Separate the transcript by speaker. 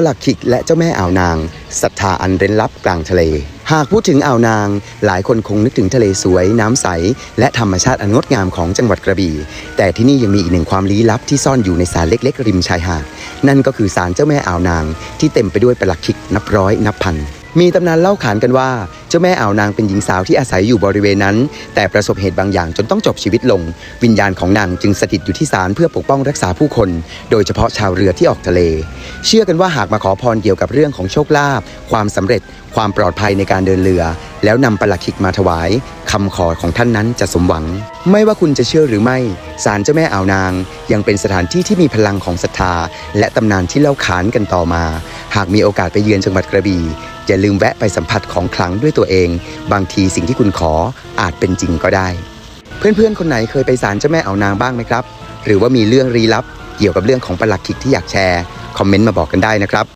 Speaker 1: ประหลักขิกและเจ้าแม่อ่าวนางศรัทธาอันเร้นลับกลางทะเล หากพูดถึงอ่าวนาง หลายคนคงนึกถึงทะเลสวย น้ำใส และธรรมชาติอันงดงามของจังหวัดกระบี่ แต่ที่นี่ยังมีอีกหนึ่งความลี้ลับที่ซ่อนอยู่ในสารเล็ก ๆ ริมชายหาด นั่นก็คือสารเจ้าแม่อ่าวนาง ที่เต็มไปด้วยประหลักขิกนับร้อยนับพัน มีตำนานเล่าขานกันว่า เจ้าแม่อ่าวนางเป็นหญิงสาวที่อาศัยอยู่บริเวณนั้น แต่ประสบเหตุบางอย่างจนต้องจบชีวิตลง วิญญาณของนางจึงสถิตอยู่ที่ศาลเพื่อปกป้องรักษาผู้คน โดยเฉพาะชาวเรือที่ออกทะเล เชื่อกันว่าหากมาขอพรเกี่ยวกับเรื่องของโชคลาภความสำเร็จ ความปลอดภัยในการเดินเรือ แล้วนำประหลักขิกมาถวายคำขอของท่านนั้นจะสมหวัง ไม่ว่าคุณจะเชื่อหรือไม่ศาลเจ้าแม่อ่าวนาง ยังเป็นสถานที่ที่มีพลังของศรัทธาและตำนานที่เล่าขานกันต่อมา หากมีโอกาสไปเยือนจังหวัดกระบี่ อย่าลืมแวะไปสัมผัสของขลังด้วยตัวเอง บางทีสิ่งที่คุณขออาจเป็นจริงก็ได้ เพื่อนๆ คนไหนเคยไปศาลเจ้าแม่เอานางบ้างไหมครับ หรือว่ามีเรื่องลี้ลับ เกี่ยวกับเรื่องของประหลักขิกที่อยากแชร์ คอมเมนต์มาบอกกันได้นะครับ